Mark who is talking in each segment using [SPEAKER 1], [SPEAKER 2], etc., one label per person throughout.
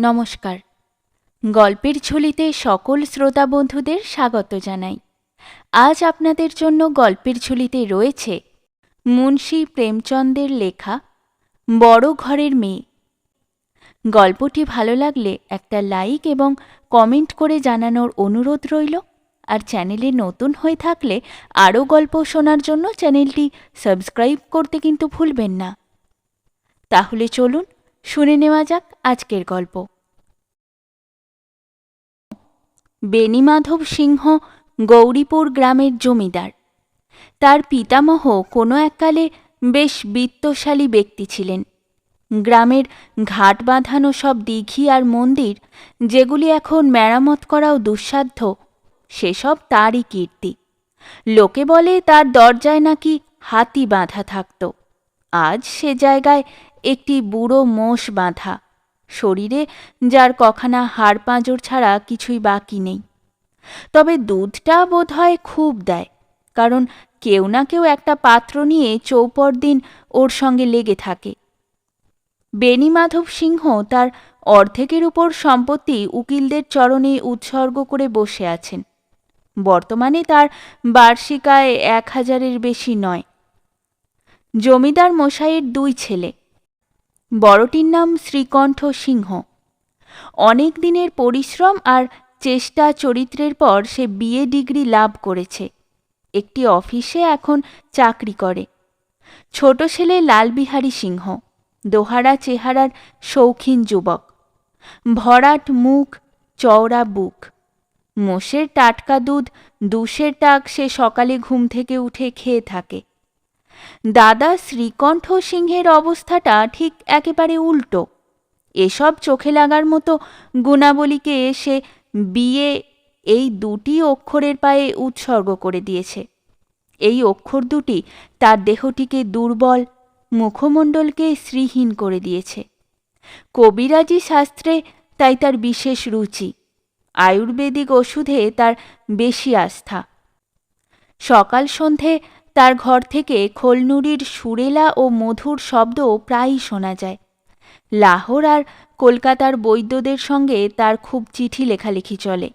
[SPEAKER 1] নমস্কার। গল্পের ঝুলিতে সকল শ্রোতা বন্ধুদের স্বাগত জানাই। আজ আপনাদের জন্য গল্পের ঝুলিতে রয়েছে মুন্সী প্রেমচন্দের লেখা বড় ঘরের মেয়ে। গল্পটি ভালো লাগলে একটা লাইক এবং কমেন্ট করে জানানোর অনুরোধ রইল। আর চ্যানেলে নতুন হয়ে থাকলে আরও গল্প শোনার জন্য চ্যানেলটি সাবস্ক্রাইব করতে কিন্তু ভুলবেন না। তাহলে চলুন, শুনে নেওয়া যাক আজকের গল্প। বেণীমাধব সিংহ গৌরীপুর গ্রামের জমিদার। তার পিতামহ কোনো এককালে বেশ বিত্তশালী ব্যক্তি ছিলেন। গ্রামের ঘাট বাঁধানো সব দিঘি আর মন্দির, যেগুলি এখন মেরামত করাও দুঃসাধ্য, সেসব তারই কীর্তি। লোকে বলে তার দরজায় নাকি হাতি বাঁধা থাকত। আজ সে জায়গায় একটি বুড়ো মোষ বাঁধা। শরীরে, যার কখানা হাড় পাঁজর ছাড়া কিছুই বাকি নেই। তবে দুধটা বোধ হয় খুব দেয়, কারণ কেউ না কেউ একটা পাত্র নিয়ে চৌপর দিন ওর সঙ্গে লেগে থাকে। বেণীমাধব সিংহ তার অর্ধেকের উপর সম্পত্তি উকিলদের চরণে উৎসর্গ করে বসে আছেন। বর্তমানে তার বার্ষিক আয় এক হাজারের বেশি নয়। জমিদার মশাইয়ের দুই ছেলে বড়টির নাম শ্রীকণ্ঠ সিংহ। অনেক দিনের পরিশ্রম আর চেষ্টা চরিত্রের পর সে বিএ ডিগ্রি লাভ করেছে। একটি অফিসে এখন চাকরি করে। ছোট ছেলে লালবিহারী সিংহ, দোহারা চেহারার শৌখিন যুবক। ভরাট মুখ, চওড়া বুক। মোষের টাটকা দুধ, দুশের টাক সে সকালে ঘুম থেকে উঠে খেয়ে থাকে। দাদা শ্রীকণ্ঠ সিংহের অবস্থাটা ঠিক একেবারে উল্টো। এসব চোখে লাগার মতো গুণাবলীকে সে বিয়ে এই দুটি অক্ষরের পায়ে উৎসর্গ করে দিয়েছে। এই অক্ষর দুটি তার দেহটিকে দুর্বল, মুখমণ্ডলকে শ্রীহীন করে দিয়েছে। কবিরাজি শাস্ত্রে তাই তার বিশেষ রুচি, আয়ুর্বেদিক ওষুধে তার বেশি আস্থা। সকাল সন্ধে তার ঘর থেকে খোলনুড়ির সুরেলা ও মধুর শব্দ প্রায়ই শোনা যায়। লাহোর আর কলকাতার বৈদ্যদের সঙ্গে তার খুব চিঠি লেখালেখি চলে।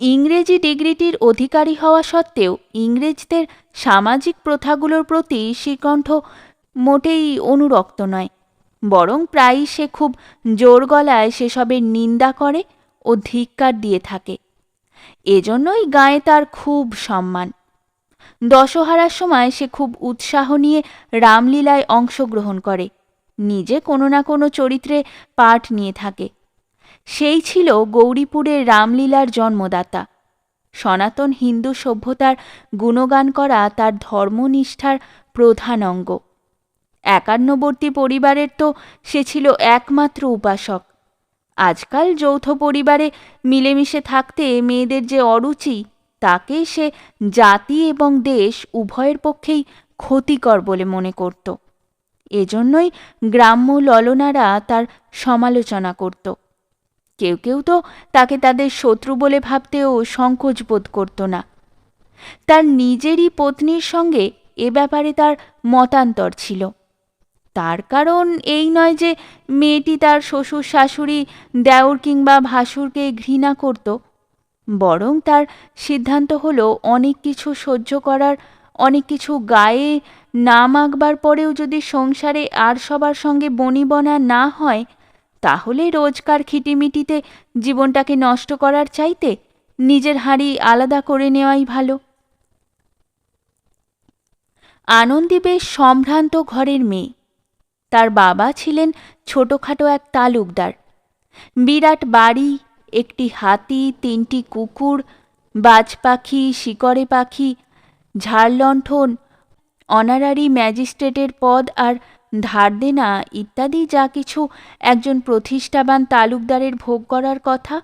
[SPEAKER 1] ইংরেজি ডিগ্রিটির অধিকারী হওয়া সত্ত্বেও ইংরেজদের সামাজিক প্রথাগুলোর প্রতি শ্রীকণ্ঠ মোটেই অনুরক্ত নয়, বরং প্রায়ই সে খুব জোর গলায় সেসবের নিন্দা করে ও ধিক্কার দিয়ে থাকে। এজন্যই গায়ে তার খুব সম্মান। দশহারার সময় সে খুব উৎসাহ নিয়ে রামলীলায় অংশগ্রহণ করে। নিজে কোনো না কোনো চরিত্রে পাঠ নিয়ে থাকে। সেই ছিল গৌরীপুরের রামলীলার জন্মদাতা। সনাতন হিন্দু সভ্যতার গুণগান করা তার ধর্মনিষ্ঠার প্রধান অঙ্গ। একান্নবর্তী পরিবারের তো সে ছিল একমাত্র উপাসক। আজকাল যৌথ পরিবারে মিলেমিশে থাকতে মেয়েদের যে অরুচি তাকে সে জাতি এবং দেশ উভয়ের পক্ষেই ক্ষতিকর বলে মনে করত। এজন্যই গ্রাম্য ললনারা তার সমালোচনা করত। কেউ কেউ তো তাকে তাদের শত্রু বলে ভাবতেও সংকোচ বোধ করত না। তার নিজেরই পত্নীর সঙ্গে এ ব্যাপারে তার মতান্তর ছিল। তার কারণ এই নয় যে মেয়েটি তার শ্বশুর শাশুড়ি দেওর কিংবা ভাসুরকে ঘৃণা করত বরং তার সিদ্ধান্ত হলো অনেক কিছু সহ্য করার, অনেক কিছু গায়ে না মাখবার পরেও যদি সংসারে আর সবার সঙ্গে বনিবনা না হয়, তাহলে রোজকার খিটিমিটিতে জীবনটাকে নষ্ট করার চাইতে নিজের হাঁড়ি আলাদা করে নেওয়াই ভালো। আনন্দী সম্ভ্রান্ত ঘরের মেয়ে। তার বাবা ছিলেন ছোটোখাটো এক তালুকদার। বিরাট বাড়ি একটি হাতি, তিনটি কুকুর বাজ পাখি শিকরে পাখি, ঝাড়লণ্ঠন, অনারারি ম্যাজিস্ট্রেটের পদ আর ধার দেনা ইত্যাদি যা কিছু একজন প্রতিষ্ঠাবান তালুকদারের ভোগ করার কথা,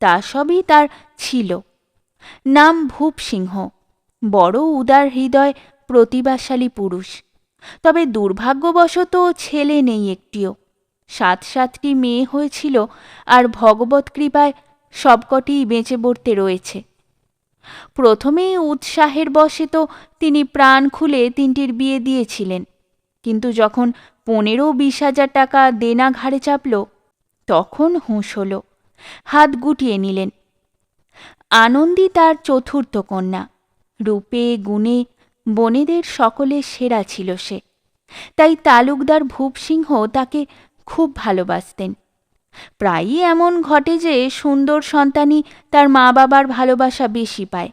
[SPEAKER 1] তা সবই তার ছিল। নাম ভূপ সিংহ বড় উদার হৃদয়, প্রতিভাশালী পুরুষ। তবে দুর্ভাগ্যবশত ছেলে নেই একটিও। সাত সাতটি মেয়ে হয়েছিল আর ভগবত কৃপায় সবকটিই বেঁচে পড়তে রয়েছে। প্রথমেই উৎসাহের বশে তো তিনি প্রাণ খুলে তিনটির বিয়ে দিয়েছিলেন, কিন্তু যখন পনেরো বিশ হাজার টাকা দেনা ঘাড়ে চাপল, তখন হুঁশ হল, হাত গুটিয়ে নিলেন। আনন্দী তার চতুর্থ কন্যা, রূপে, গুণে, বনেদের সকলে সেরা ছিল সে। তাই তালুকদার ভূপসিংহ তাকে খুব ভালোবাসতেন। প্রায়ই এমন ঘটে যে সুন্দর সন্তানই তার মা বাবার ভালোবাসা বেশি পায়।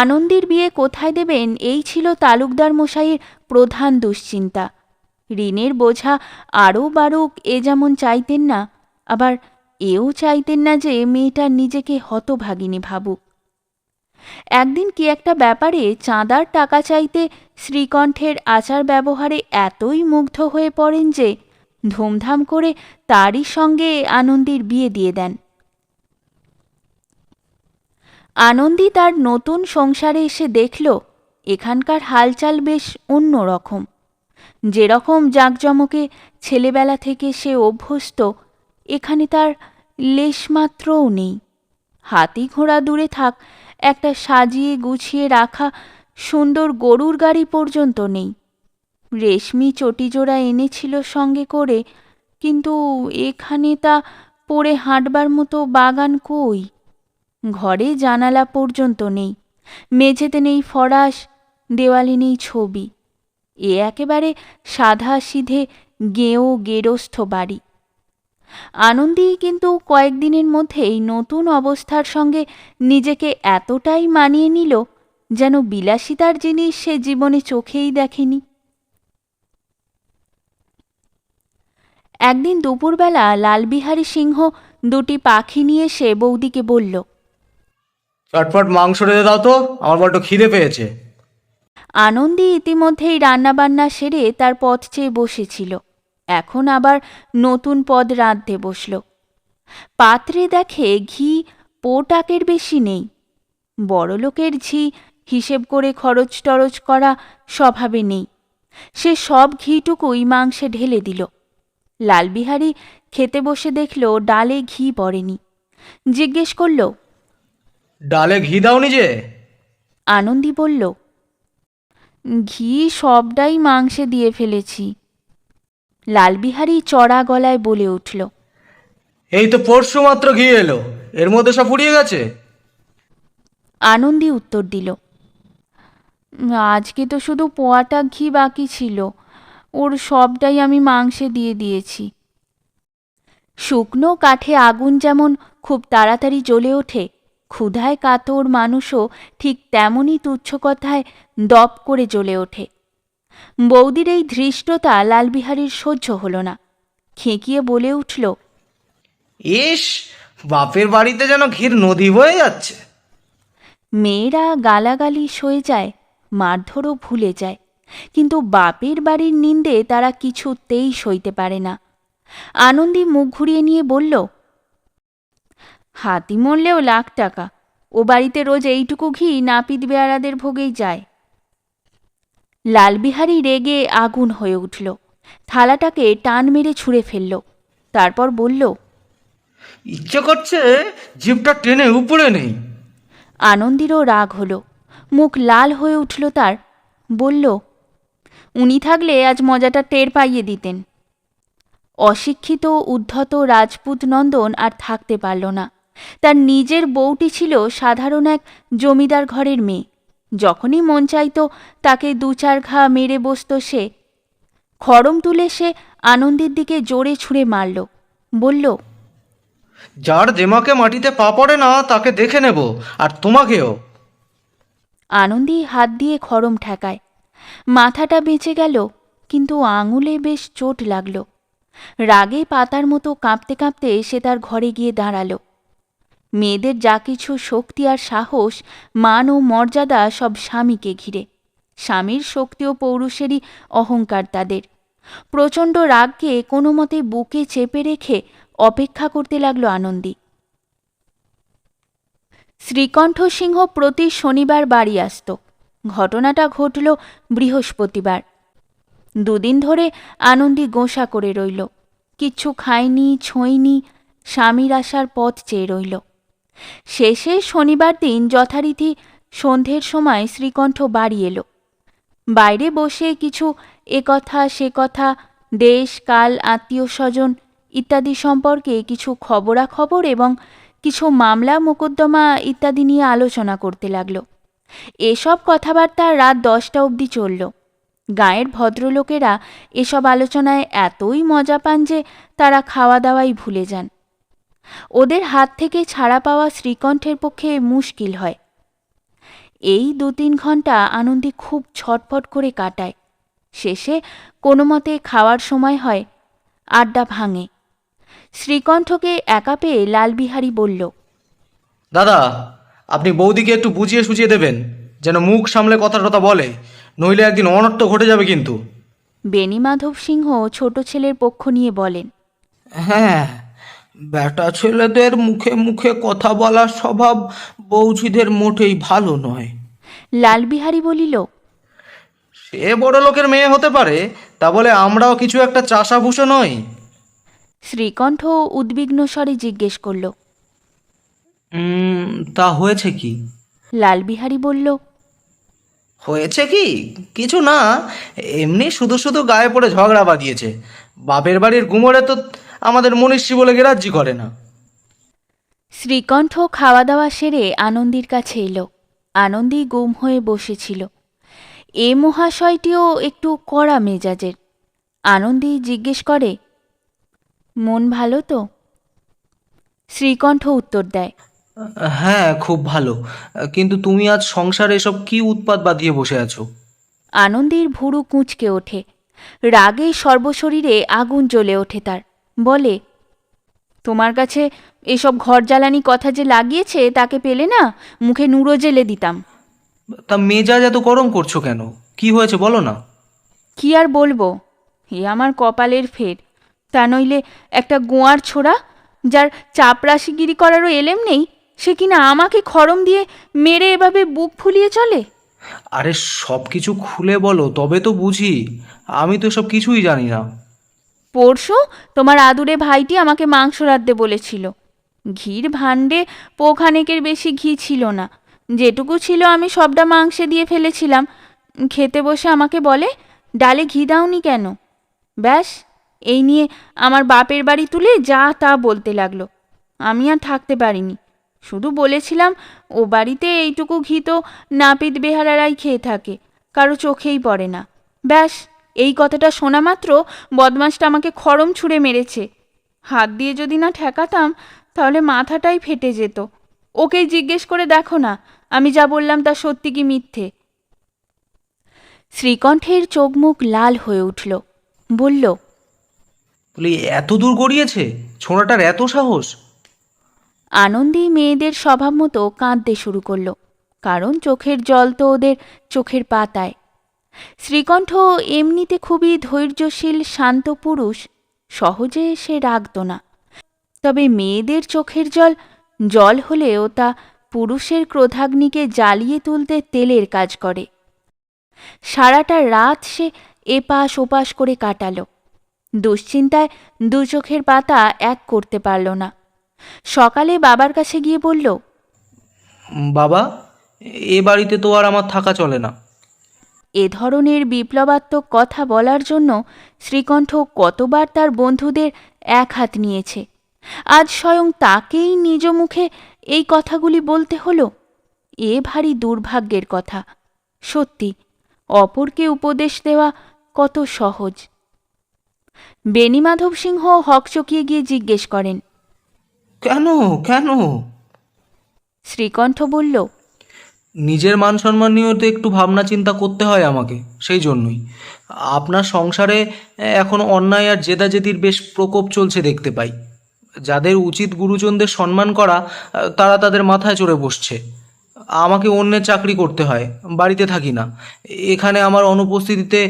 [SPEAKER 1] আনন্দের বিয়ে কোথায় দেবেন এই ছিল তালুকদার মশাইয়ের প্রধান দুশ্চিন্তা। ঋণের বোঝা আরও বাড়ুক এ যেমন চাইতেন না, আবার এও চাইতেন না যে মেয়েটা নিজেকে হতভাগিনী ভাবুক। একদিন কি একটা ব্যাপারে চাঁদার টাকা চাইতে শ্রীকণ্ঠের আচার ব্যবহারে এতই মুগ্ধ হয়ে পড়েন যে ধুমধাম করে তারই সঙ্গে আনন্দীর বিয়ে দিয়ে দেন। আনন্দী তার নতুন সংসারে এসে দেখল, এখানকার হালচাল বেশ অন্য রকম যেরকম জাঁকজমকে ছেলেবেলা থেকে সে অভ্যস্ত, এখানে তার লেশমাত্রও নেই। হাতি ঘোড়া দূরে থাক, একটা সাজিয়ে গুছিয়ে রাখা সুন্দর গরুর গাড়ি পর্যন্ত নেই। রেশমি চটিজোড়া এনেছিল সঙ্গে করে, কিন্তু এখানে তা পড়ে হাঁটবার মতো বাগান কই? ঘরে জানালা পর্যন্ত নেই, মেঝেতে নেই ফরাস, দেওয়ালে নেই ছবি। এ একেবারে সাধা সিধে গেঁয়ো গেরস্থ বাড়ি। আনন্দী কিন্তু কয়েকদিনের মধ্যেই নতুন অবস্থার সঙ্গে নিজেকে এতটাই মানিয়ে নিল যেন বিলাসিতার জিনিস সে জীবনে চোখেই দেখেনি। একদিন দুপুরবেলা লালবিহারী সিংহ দুটি পাখি নিয়ে সে বৌদিকে বলল
[SPEAKER 2] চটপট মাংস রেঁধে দাও তো আমার বড্ড খিদে পেয়েছে।
[SPEAKER 1] আনন্দী ইতিমধ্যেই রান্নাবান্না সেরে তার পথ চেয়ে বসেছিল। এখন আবার নতুন পদ রাঁধতে বসল। পাত্রে দেখে ঘি পোটাকের বেশি নেই। বড়লোকের ঝি হিসেব করে খরচ টরচ করা স্বভাবে নেই। সে সব ঘিটুকুই মাংসে ঢেলে দিল। লালবিহারী খেতে বসে দেখল ডালে ঘি পড়েনি। জিজ্ঞেস করল
[SPEAKER 2] ডালে ঘি দাওনি যে?
[SPEAKER 1] আনন্দী বলল ঘি সবটাই মাংসে দিয়ে ফেলেছি। লালবিহারি চড়া গলায় বলে উঠল
[SPEAKER 2] এই তো পরশু মাত্র ঘি এলো এর মধ্যে সব ফুরিয়ে গেছে?
[SPEAKER 1] আনন্দী উত্তর দিল আজকে তো শুধু পোয়াটা ঘি বাকি ছিল ওর সবটাই আমি মাংসে দিয়ে দিয়েছি। শুকনো কাঠে আগুন যেমন খুব তাড়াতাড়ি জ্বলে ওঠে ক্ষুধায় কাতর মানুষও ঠিক তেমনই তুচ্ছ কথায় দপ করে জ্বলে ওঠে। বৌদির এই ধৃষ্টতা লালবিহারীর সহ্য হল না। খেঁকিয়ে বলে উঠল
[SPEAKER 2] ইস বাপের বাড়িতে যেন ঘির নদী বয়ে যাচ্ছে।
[SPEAKER 1] মেয়েরা গালাগালি সয়ে যায় মারধরও ভুলে যায়। কিন্তু বাপের বাড়ির নিন্দে তারা কিছুতেই সইতে পারে না। আনন্দী মুখ ঘুরিয়ে নিয়ে বলল হাতি মরলেও লাখ টাকা। ও বাড়িতে রোজ এইটুকু ঘি নাপিত বেয়ারাদের ভোগেই যায়। লালবিহারী রেগে আগুন হয়ে উঠল। থালাটাকে টান মেরে ছুঁড়ে ফেলল। তারপর বলল
[SPEAKER 2] ইচ্ছে করছে জিপটা টেনে উপরে নেই।
[SPEAKER 1] আনন্দিরও রাগ হলো। মুখ লাল হয়ে উঠল তার। বলল উনি থাকলে আজ মজাটা টের পাইয়ে দিতেন। অশিক্ষিত উদ্ধত রাজপুত নন্দন আর থাকতে পারল না। তার নিজের বউটি ছিল সাধারণ এক জমিদার ঘরের মেয়ে। যখনই মন চাইত তাকে দু চার ঘা মেরে বসত সে খড়ম তুলে সে আনন্দের দিকে জোরে ছুঁড়ে মারল। বলল
[SPEAKER 2] যার দেমাকে মাটিতে পা পড়ে না তাকে দেখে নেব আর তোমাকেও।
[SPEAKER 1] আনন্দী হাত দিয়ে খড়ম ঠেকায়। মাথাটা বেঁচে গেল, কিন্তু আঙুলে বেশ চোট লাগল। রাগে পাতার মতো কাঁপতে কাঁপতে সে তার ঘরে গিয়ে দাঁড়াল। মেয়েদের যা কিছু শক্তি আর সাহস, মান ও মর্যাদা সব স্বামীকে ঘিরে। স্বামীর শক্তি ও পৌরুষেরই অহংকার তাদের। প্রচণ্ড রাগকে কোনো মতে বুকে চেপে রেখে অপেক্ষা করতে লাগল আনন্দী। শ্রীকণ্ঠ সিংহ প্রতি শনিবার বাড়ি আসত। ঘটনাটা ঘটল বৃহস্পতিবার। দুদিন ধরে আনন্দী গোঁসা করে রইল। কিচ্ছু খায়নি, ছোঁয়নি, স্বামীর আসার পথ চেয়ে রইল। শেষে শনিবার দিন যথারীতি সন্ধ্যের সময় শ্রীকণ্ঠ বাড়ি এলো। বাইরে বসে কিছু এ কথা, সে কথা দেশ কাল আত্মীয় স্বজন ইত্যাদি সম্পর্কে কিছু খবরাখবর এবং কিছু মামলা, মোকদ্দমা ইত্যাদি নিয়ে আলোচনা করতে লাগল। এসব কথাবার্তা রাত দশটা অবধি চলল। গাঁয়ের ভদ্রলোকেরা এসব আলোচনায় এতই মজা পান যে তারা খাওয়া দাওয়াই ভুলে যান। ওদের হাত থেকে ছাড়া পাওয়া শ্রীকণ্ঠের পক্ষে মুশকিল হয়। এই দু তিন ঘণ্টা আনন্দী খুব ছটফট করে কাটায়। শেষে কোনো মতে খাওয়ার সময় হয়, আড্ডা ভাঙে। শ্রীকণ্ঠকে একা পেয়ে লালবিহারী বলল,
[SPEAKER 2] দাদা আপনি বৌদিকে একটু বুঝিয়ে সুঝিয়ে দেবেন যেন মুখ সামলে কথা টথা বলে নইলে একদিন অনর্থ ঘটে যাবে কিন্তু।
[SPEAKER 1] বেণীমাধব সিংহ ছোট ছেলের পক্ষ নিয়ে বলেন
[SPEAKER 3] হ্যাঁ বেটা ছেলেদের মুখে মুখে কথা বলার স্বভাব বৌঝিদের মোটেই ভালো নয়।
[SPEAKER 1] লালবিহারী বলিল
[SPEAKER 2] সে বড় লোকের মেয়ে হতে পারে তা বলে আমরাও কিছু একটা চাষাভূষো নই।
[SPEAKER 1] শ্রীকণ্ঠ উদ্বিগ্ন স্বরে জিজ্ঞেস করল
[SPEAKER 3] তা হয়েছে কি?
[SPEAKER 1] লালবিহারী বলল
[SPEAKER 2] হয়েছে কি? কিছু না এমনি শুধু শুধু গায়ে পড়ে ঝগড়া বাঁধিয়েছে বাপের বাড়ির গুমরে তো আমাদের মনীষী বলে গেরাজ্জি করে না।
[SPEAKER 1] শ্রীকণ্ঠ খাওয়া দাওয়া সেরে আনন্দীর কাছে এলো। আনন্দী গুম হয়ে বসেছিল। এ মহাশয়টিও একটু কড়া মেজাজের। আনন্দী জিজ্ঞেস করে মন ভালো তো? শ্রীকণ্ঠ উত্তর দেয়
[SPEAKER 3] হ্যাঁ খুব ভালো। কিন্তু তুমি আজ সংসারে এসব কি উৎপাত বাঁধিয়ে বসে আছো?
[SPEAKER 1] আনন্দের ভুরু কুঁচকে ওঠে। রাগে সর্বশরীরে আগুন জ্বলে ওঠে তার। বলে তোমার কাছে এসব ঘর জ্বালানি কথা যে লাগিয়েছে তাকে পেলে না মুখে নুড়ো জেলে দিতাম।
[SPEAKER 3] তা মেজাজ এত গরম করছ কেন? কি হয়েছে বলো না?
[SPEAKER 1] কি আর বলব? এ আমার কপালের ফের। তা নইলে একটা গোয়ার ছোড়া যার চাপরাশিগিরি করারও এলেম নেই সে কিনা আমাকে খরম দিয়ে মেরে এভাবে বুক ফুলিয়ে চলে?
[SPEAKER 3] আরে সব কিছু খুলে বলো তবে তো বুঝি। আমি তো সব কিছুই জানি না।
[SPEAKER 1] পরশু তোমার আদুরে ভাইটি আমাকে মাংস রাঁধতে বলেছিল। ঘির ভাণ্ডে পোখানেকের বেশি ঘি ছিল না। যেটুকু ছিল আমি সবটা মাংসে দিয়ে ফেলেছিলাম। খেতে বসে আমাকে বলে ডালে ঘি দাওনি কেন? ব্যাস এই নিয়ে আমার বাপের বাড়ি তুলে যা তা বলতে লাগল। আমি আর থাকতে পারিনি। শুধু বলেছিলাম, ও বাড়িতে এইটুকু ঘি তো নাপিত বেহারারাই খেয়ে থাকে, কারও চোখেই পড়ে না। ব্যাস, এই কথাটা শোনা মাত্র বদমাসটা আমাকে খড়ম ছুঁড়ে মেরেছে। হাত দিয়ে যদি না ঠেকাতাম, তাহলে মাথাটাই ফেটে যেত। ওকেই জিজ্ঞেস করে দেখো না, আমি যা বললাম তা সত্যি কি মিথ্যে? শ্রীকণ্ঠের চোখ মুখ লাল হয়ে উঠল। বলল,
[SPEAKER 3] বলি, এত দূর গড়িয়েছে? ছোঁড়াটার এত সাহস?
[SPEAKER 1] আনন্দী মেয়েদের স্বভাব মতো কাঁদতে শুরু করল, কারণ চোখের জল তো ওদের চোখের পাতায়। শ্রীকণ্ঠ এমনিতে খুবই ধৈর্যশীল, শান্ত পুরুষ, সহজে সে রাগত না। তবে মেয়েদের চোখের জল জল হলেও তা পুরুষের ক্রোধাগ্নিকে জ্বালিয়ে তুলতে তেলের কাজ করে। সারাটা রাত সে এপাশ ওপাশ করে কাটালো। দুশ্চিন্তায় দু চোখের পাতা এক করতে পারল না। সকালে বাবার কাছে গিয়ে বলল
[SPEAKER 3] বাবা এ বাড়িতে তো আর আমার থাকা চলে না।
[SPEAKER 1] এ ধরনের বিপ্লবাত্মক কথা বলার জন্য শ্রীকণ্ঠ কতবার তার বন্ধুদের এক হাত নিয়েছে। আজ স্বয়ং তাকেই নিজ মুখে এই কথাগুলি বলতে হলো। এ ভারী দুর্ভাগ্যের কথা। সত্যি অপরকে উপদেশ দেওয়া কত সহজ। বেণীমাধব সিংহ হকচকিয়ে গিয়ে জিজ্ঞেস করেন
[SPEAKER 3] কেন? কেন?
[SPEAKER 1] শ্রীকণ্ঠ বলল
[SPEAKER 3] নিজের মান সম্মান নিয়েও তো একটু ভাবনা চিন্তা করতে হয় আমাকে সেই জন্যই। আপনার সংসারে এখন অন্যায় আর জেদাজেদির বেশ প্রকোপ চলছে দেখতে পাই। যাদের উচিত গুরুজনদের সম্মান করা তারা তাদের মাথায় চড়ে বসছে। আমাকে অন্যের চাকরি করতে হয় বাড়িতে থাকি না। এখানে আমার অনুপস্থিতিতে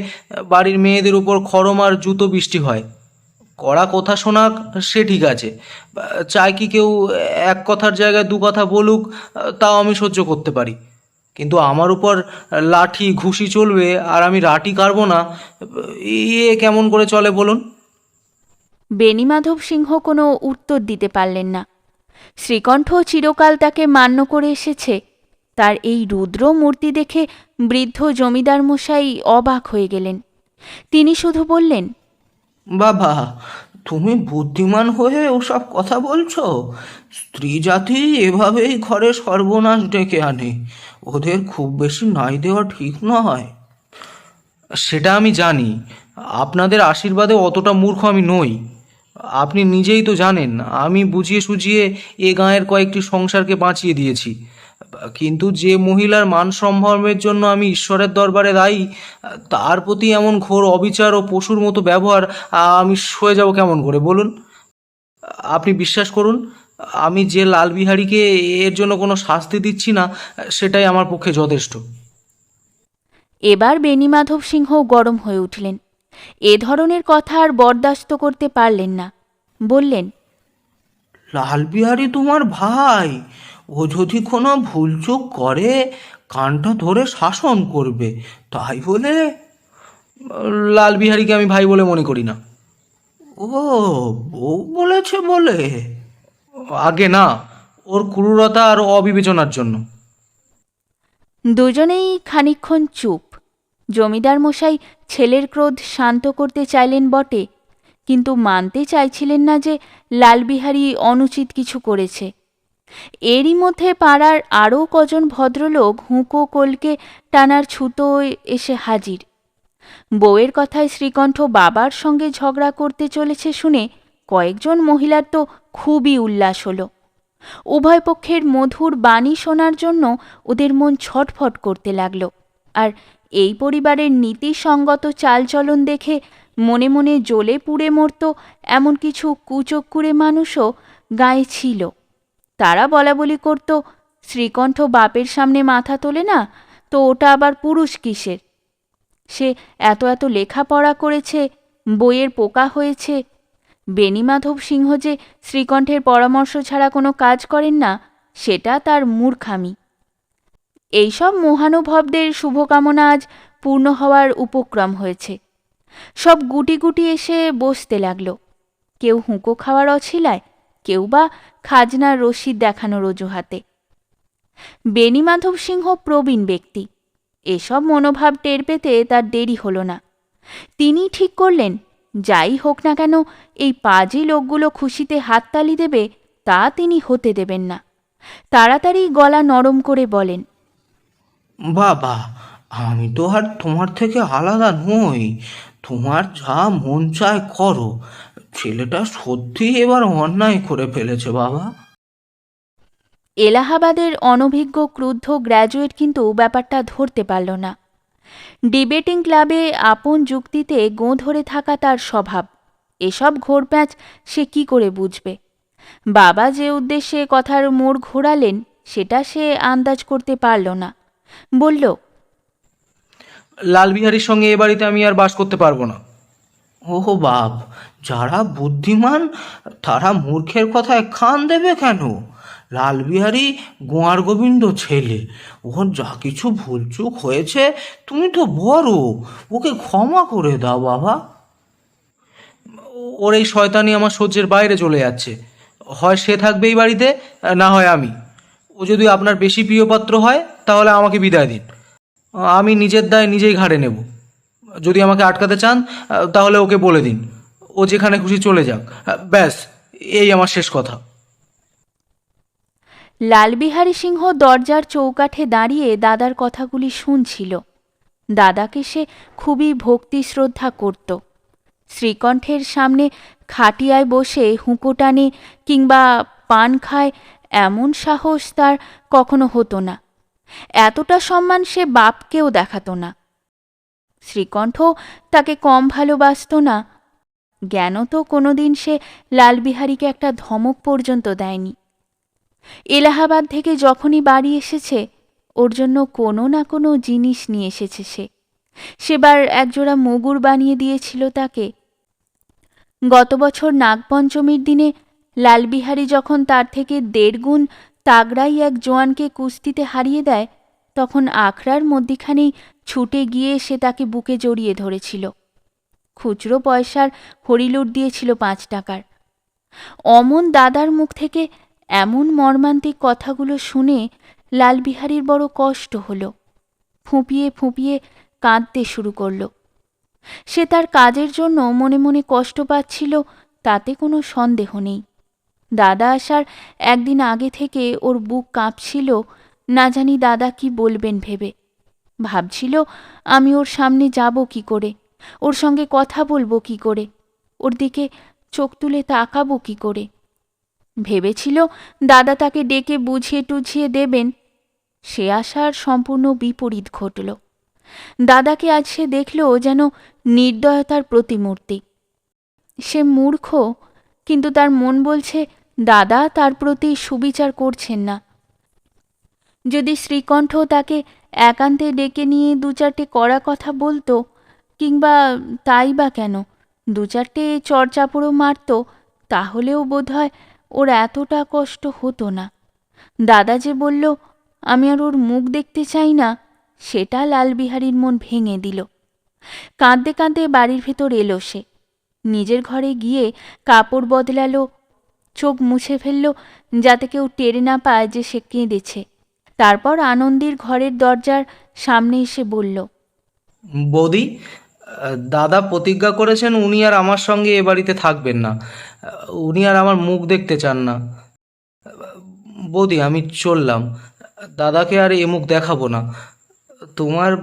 [SPEAKER 3] বাড়ির মেয়েদের উপর খরম আর জুতো বৃষ্টি হয়। কড়া কথা শোনাক সে ঠিক আছে। চাই কি কেউ এক কথার জায়গায় দু কথা বলুক, তাও আমি সহ্য করতে পারি। কিন্তু আমার উপর লাঠি ঘুষি চলবে আর আমি রাটি কারবো না ইয়ে কেমন করে চলে বলুন?
[SPEAKER 1] বেণীমাধব সিংহ কোনো উত্তর দিতে পারলেন না। শ্রীকণ্ঠ চিরকাল তাকে মান্য করে এসেছে। তার এই রুদ্র মূর্তি দেখে বৃদ্ধ জমিদার মশাই অবাক হয়ে গেলেন। তিনি শুধু বললেন
[SPEAKER 2] বাবা, তুমি বুদ্ধিমান হয়ে ওসব কথা বলছো? স্ত্রী জাতি এভাবেই ঘরে সর্বনাশ ডেকে আনে। ওদের খুব বেশি নাই দেওয়া ঠিক নয়।
[SPEAKER 3] সেটা আমি জানি। আপনাদের আশীর্বাদে অতটা মূর্খ আমি নই। আপনি নিজেই তো জানেন, আমি বুঝিয়ে সুঝিয়ে এ গাঁয়ের কয়েকটি সংসারকে বাঁচিয়ে দিয়েছি। কিন্তু যে মহিলার মান সম্ভ্রমের জন্য আমি ঈশ্বরের দরবারে দায়ী তার প্রতি এমন ঘোর অবিচার ও পশুর মতো ব্যবহার আমি সয়ে যাব কেমন করে? বলুন। আপনি বিশ্বাস করুন আমি যে লালবিহারীকে এর জন্য কোনো শাস্তি দিচ্ছি না সেটাই আমার পক্ষে যথেষ্ট।
[SPEAKER 1] এবার বেণীমাধব সিংহ গরম হয়ে উঠলেন। এ ধরনের কথা আর বরদাস্ত করতে পারলেন না। বললেন
[SPEAKER 2] লালবিহারী তোমার ভাই ও যদি কোনো ভুলচুক করে কানটা ধরে শাসন করবে, তাই বলে?
[SPEAKER 3] লালবিহারীকে আমি ভাই বলে মনে করি না।
[SPEAKER 2] ও, বউ বলেছে বলে।
[SPEAKER 3] আগে না, ওর ক্রূরতা আর অবিবেচনার জন্য।
[SPEAKER 1] দুজনেই খানিকক্ষণ চুপ। জমিদার মশাই ছেলের ক্রোধ শান্ত করতে চাইলেন বটে, কিন্তু মানতে চাইছিলেন না যে লালবিহারী অনুচিত কিছু করেছে। এরই মধ্যে পাড়ার আরও কজন ভদ্রলোক হুঁকো কলকে টানার ছুতো এসে হাজির। বউয়ের কথায় শ্রীকণ্ঠ বাবার সঙ্গে ঝগড়া করতে চলেছে শুনে কয়েকজন মহিলার তো খুবই উল্লাস হলো। উভয় পক্ষের মধুর বাণী শোনার জন্য ওদের মন ছটফট করতে লাগল। আর এই পরিবারের নীতিসঙ্গত চালচলন দেখে মনে মনে জ্বলে পুড়ে মরত এমন কিছু কুচক্কুরে মানুষও গায়ে ছিল। তারা বলা বলি করত, শ্রীকণ্ঠ বাপের সামনে মাথা তোলে না, তো ওটা আবার পুরুষ কিসের? সে এত এত লেখাপড়া করেছে, বইয়ের পোকা হয়েছে। বেণীমাধব সিংহ যে শ্রীকণ্ঠের পরামর্শ ছাড়া কোনো কাজ করেন না, সেটা তার মূর্খামি। এইসব মহানুভবদের শুভকামনা আজ পূর্ণ হওয়ার উপক্রম হয়েছে। সব গুটি গুটি এসে বসতে লাগল। কেউ হুঁকো খাওয়ার অছিলায়, কেউ বা খাজনার রসিদ দেখানোর অজুহাতে। বেণীমাধব সিংহ প্রবীণ ব্যক্তি। এসব মনোভাব টের পেতে তার দেরি হলো না। তিনি ঠিক করলেন, যাই হোক না কেন, এই পাজি লোকগুলো খুশিতে হাততালি দেবে, তা তিনি হতে দেবেন না। তাড়াতাড়ি গলা নরম করে বলেন,
[SPEAKER 2] বাবা, আমি তো আর তোমার থেকে আলাদা নই। তোমার যা মন চায় করো। ছেলেটা সত্যি এবার অন্যায় করে ফেলেছে বাবা।
[SPEAKER 1] এলাহাবাদের অনভিজ্ঞ ক্রুদ্ধ গ্র্যাজুয়েট কিন্তু ব্যাপারটা ধরতে পারল না। ডিবেটিং ক্লাবে আপন যুক্তিতে গোঁ ধরে থাকা তার স্বভাব। এসব ঘোরপ্যাঁচ সে কি করে বুঝবে? বাবা যে উদ্দেশ্যে কথার মোড় ঘোরালেন সেটা সে আন্দাজ করতে পারল না। বলল
[SPEAKER 3] লালবিহারীর সঙ্গে এ বাড়িতে আমি আর বাস করতে পারব না।
[SPEAKER 2] ও বাপ যারা বুদ্ধিমান, তারা মূর্খের কথায় খান দেবে কেন? লালবিহারী গোয়ার গোবিন্দ ছেলে। ওর যা কিছু ভুলচুক হয়েছে, তুমি তো বড়, ওকে ক্ষমা করে দাও বাবা।
[SPEAKER 3] ওর এই শয়তানি আমার সহ্যের বাইরে চলে যাচ্ছে। হয় সে থাকবে এই বাড়িতে, না হয় আমি। ও যদি আপনার বেশি প্রিয়পাত্র হয়, তাহলে আমাকে বিদায় দিন। আমি নিজের দায় নিজেই ঘাড়ে নেব। যদি আমাকে আটকাতে চান, তাহলে ওকে বলে দিন। ও যেখানে খুশি চলে যাক। ব্যাস, এই আমার শেষ কথা।
[SPEAKER 1] লালবিহারী সিংহ দরজার চৌকাঠে দাঁড়িয়ে দাদার কথাগুলি শুনছিল। দাদাকে সে খুবই ভক্তি শ্রদ্ধা করত। শ্রীকণ্ঠের সামনে খাটিয়ায় বসে হুঁকো টানে কিংবা পান খায় এমন সাহস তার কখনো হতো না। এতটা সম্মান সে বাপকেও দেখাতো না। শ্রীকণ্ঠ তাকে কম ভালোবাসত না জ্ঞান তো কোনোদিন সে লালবিহারীকে একটা ধমক পর্যন্ত দেয়নি। এলাহাবাদ থেকে যখনই বাড়ি এসেছে, ওর জন্য কোনো না কোনো জিনিস নিয়ে এসেছে সে। সেবার একজোড়া মুগুর বানিয়ে দিয়েছিল তাকে। গত বছর নাগপঞ্চমীর দিনে লালবিহারী যখন তার থেকে দেড় গুণ তাগড়াই এক জোয়ানকে কুস্তিতে হারিয়ে দেয়, তখন আখড়ার মধ্যিখানেই ছুটে গিয়ে সে তাকে বুকে জড়িয়ে ধরেছিল। খুচরো পয়সার হরিলুট দিয়েছিল পাঁচ টাকার। অমন দাদার মুখ থেকে এমন মর্মান্তিক কথাগুলো শুনে লালবিহারীর বড় কষ্ট হলো। ফুঁপিয়ে ফুঁপিয়ে কাঁদতে শুরু করল। সে তার কাজের জন্য মনে মনে কষ্ট পাচ্ছিল, তাতে কোনো সন্দেহ নেই। দাদা আসার একদিন আগে থেকে ওর বুক কাঁপছিল, না জানি দাদা কি বলবেন ভেবে। ভাবছিল, আমি ওর সামনে যাব কি করে? ওর সঙ্গে কথা বলব কি করে? ওর দিকে চোখ তুলে তাকাবো কি করে? ভেবেছিল দাদা তাকে ডেকে বুঝিয়ে টুঝিয়ে দেবেন। সে আশার সম্পূর্ণ বিপরীত ঘটল। দাদাকে আজ সে দেখল যেন নির্দয়তার প্রতিমূর্তি। সে মূর্খ, কিন্তু তার মন বলছে, দাদা তার প্রতি সুবিচার করছেন না। যদি শ্রীকণ্ঠ তাকে একান্তে ডেকে নিয়ে দু চারটে কড়া কথা বলতো কিংবা তাই বা কেন? দু চারটে চড়চাপড়ও মারত, তাহলেও বোধহয় ওর এতটা কষ্ট হতো না। দাদা যে বলল, আমি আর ওর মুখ দেখতে চাই না, সেটা লালবিহারীর মন ভেঙে দিল। কাঁদতে কাঁদতে বাড়ির ভেতর এলো সে। নিজের ঘরে গিয়ে কাপড় বদলালো, চোখ মুছে ফেলল, যাতে কেউ টেরে না পায় যে সে কেঁদেছে। তারপর আনন্দির ঘরের দরজার সামনে এসে বলল,
[SPEAKER 3] বৌদি দাদা প্রতিজ্ঞা করেছেন উনি আর আমার সঙ্গে এ বাড়িতে থাকবেন না। উনি আর আমার মুখ দেখতে চান না। বৌদি, আমি চললাম। দাদাকে আর এ মুখ দেখাবো না। তোমার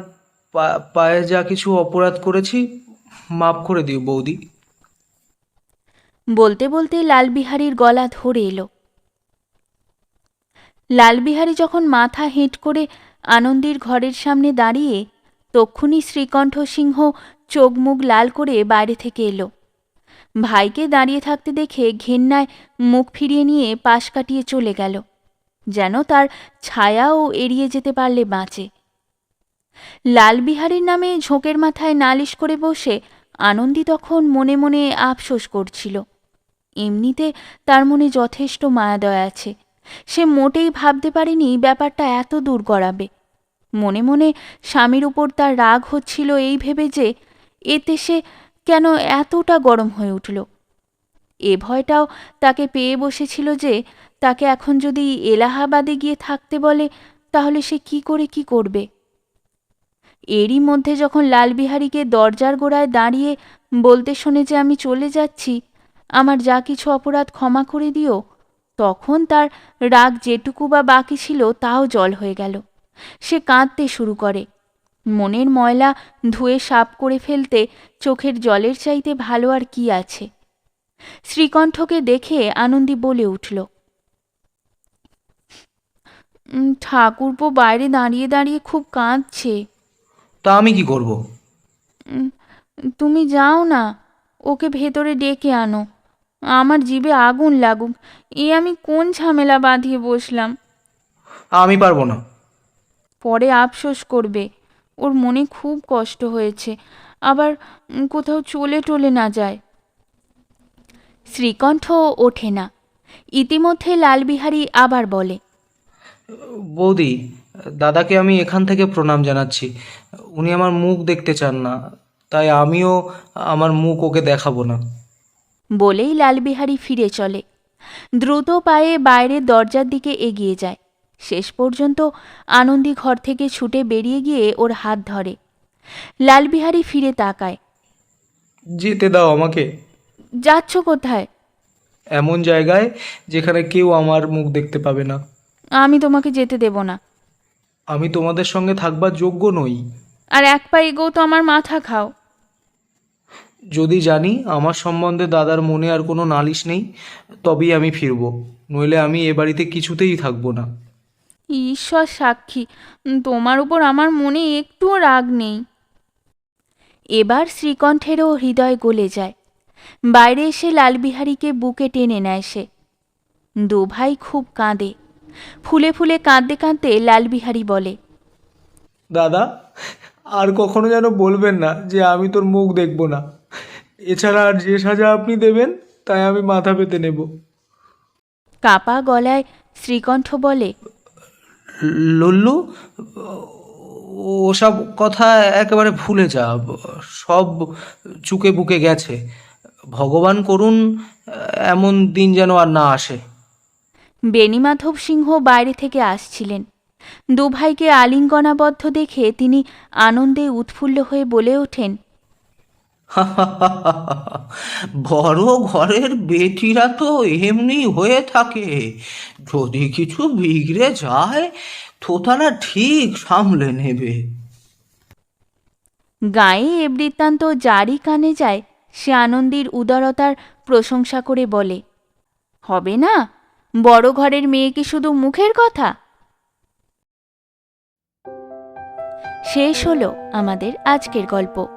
[SPEAKER 3] পায়ে যা কিছু অপরাধ করেছি, মাফ করে দিও বৌদি।
[SPEAKER 1] বলতে বলতে লালবিহারীর গলা ধরে এলো। লালবিহারী যখন মাথা হেঁট করে আনন্দির ঘরের সামনে দাঁড়িয়ে, তক্ষুনি শ্রীকণ্ঠ সিংহ চোখ মুখ লাল করে বাইরে থেকে এলো। ভাইকে দাঁড়িয়ে থাকতে দেখে ঘেন্নায় মুখ ফিরিয়ে নিয়ে পাশ কাটিয়ে চলে গেল, যেন তার ছায়াও এড়িয়ে যেতে পারলে বাঁচে। লালবিহারীর নামে ঝোঁকের মাথায় নালিশ করে বসে আনন্দি তখন মনে মনে আফসোস করছিল। এমনিতে তার মনে যথেষ্ট মায়াদয় আছে। সে মোটেই ভাবতে পারেনি ব্যাপারটা এত দূর গড়াবে মনে মনে স্বামীর উপর তার রাগ হচ্ছিল এই ভেবে যে এতে সে কেন এতটা গরম হয়ে উঠল? এ ভয়টাও তাকে পেয়ে বসেছিল যে, তাকে এখন যদি এলাহাবাদে গিয়ে থাকতে বলে, তাহলে সে কি করে কি করবে? এরই মধ্যে যখন লালবিহারীকে দরজার গোড়ায় দাঁড়িয়ে বলতে শোনে যে আমি চলে যাচ্ছি, আমার যা কিছু অপরাধ ক্ষমা করে দিও, তখন তার রাগ যেটুকু বা বাকি ছিল তাও জল হয়ে গেল। সে কাঁদতে শুরু করে। মনের ময়লা ধুয়ে সাপ করে ফেলতে চোখের জলের চাইতে ভালো আর কি আছে? শ্রীকণ্ঠকে দেখে আনন্দী বলে উঠল ঠাকুরপো বাইরে দাঁড়িয়ে দাঁড়িয়ে খুব কাঁদছে।
[SPEAKER 3] তা আমি কি করব?
[SPEAKER 1] তুমি যাও না ওকে ভেতরে ডেকে আনো। আমার জিভে আগুন লাগুক এ আমি কোন ঝামেলা বাঁধিয়ে বসলাম?
[SPEAKER 3] আমি পারব না।
[SPEAKER 1] পরে আফসোস করবে ওর মনে খুব কষ্ট হয়েছে। আবার কোথাও চলে টলে না যায়। শ্রীকণ্ঠ ওঠে না। ইতিমধ্যে লালবিহারী আবার বলে
[SPEAKER 3] বৌদি দাদাকে আমি এখান থেকে প্রণাম জানাচ্ছি। উনি আমার মুখ দেখতে চান না তাই আমিও আমার মুখ ওকে দেখাবো না।
[SPEAKER 1] বলেই লালবিহারী ফিরে চলে। দ্রুত পায়ে বাইরের দরজার দিকে এগিয়ে যায়। শেষ পর্যন্ত আনন্দী ঘর থেকে ছুটে বেরিয়ে গিয়ে ওর হাত ধরে। লালবিহারী ফিরে তাকায়।
[SPEAKER 3] যেতে দাও আমাকে।
[SPEAKER 1] যাচ্ছ কোথায়?
[SPEAKER 3] এমন জায়গায় যেখানে কেউ আমার মুখ দেখতে পাবে না।
[SPEAKER 1] আমি তোমাকে যেতে দেব না।
[SPEAKER 3] আমি তোমাদের সঙ্গে থাকবার যোগ্য নই।
[SPEAKER 1] আর এক পা এগোও তো আমার মাথা খাও।
[SPEAKER 3] যদি জানি আমার সম্বন্ধে দাদার মনে আর কোনো নালিশ নেই তবেই আমি ফিরব। নইলে আমি এ বাড়িতে কিছুতেই থাকব না।
[SPEAKER 1] ঈশ্বর সাক্ষী। তোমার উপর আমার মনে একটুও রাগ নেই। এবার শ্রীকণ্ঠেরও হৃদয় গলে যায়। বাইরে এসে লালবিহারীকে বুকে টেনে নেয় সে। দু ভাই খুব কাঁদে। ফুলে ফুলে কাঁদতে কাঁদতে লালবিহারী বলে
[SPEAKER 3] দাদা আর কখনো যেন বলবেন না যে আমি তোর মুখ দেখব না। এছাড়া আর যে সাজা আপনি দেবেন তাই আমি মাথা পেতে নেব।
[SPEAKER 1] কাপা গলায় শ্রীকণ্ঠ বলে
[SPEAKER 3] লল্লু, ওসব কথা একেবারে ভুলে যা, সব চুকে বুকে গেছে। ভগবান করুন, এমন দিন যেন আর না আসে।
[SPEAKER 1] বেণীমাধব সিংহ বাইরে থেকে আসছিলেন। দুভাইকে আলিঙ্গনাবদ্ধ দেখে তিনি আনন্দে উৎফুল্ল হয়ে বলে ওঠেন
[SPEAKER 3] বড় ঘরের বেটিরা তো এমনি হয়ে থাকে। যদি কিছু বিগড়ে যায় তো তারা ঠিক সামলে নেবে।
[SPEAKER 1] গায়ে এ বৃত্তান্ত যারই কানে যায়, সে আনন্দীর উদারতার প্রশংসা করে বলে, হবে না? বড় ঘরের মেয়ে কি শুধু মুখের কথা? শেষ হলো আমাদের আজকের গল্প।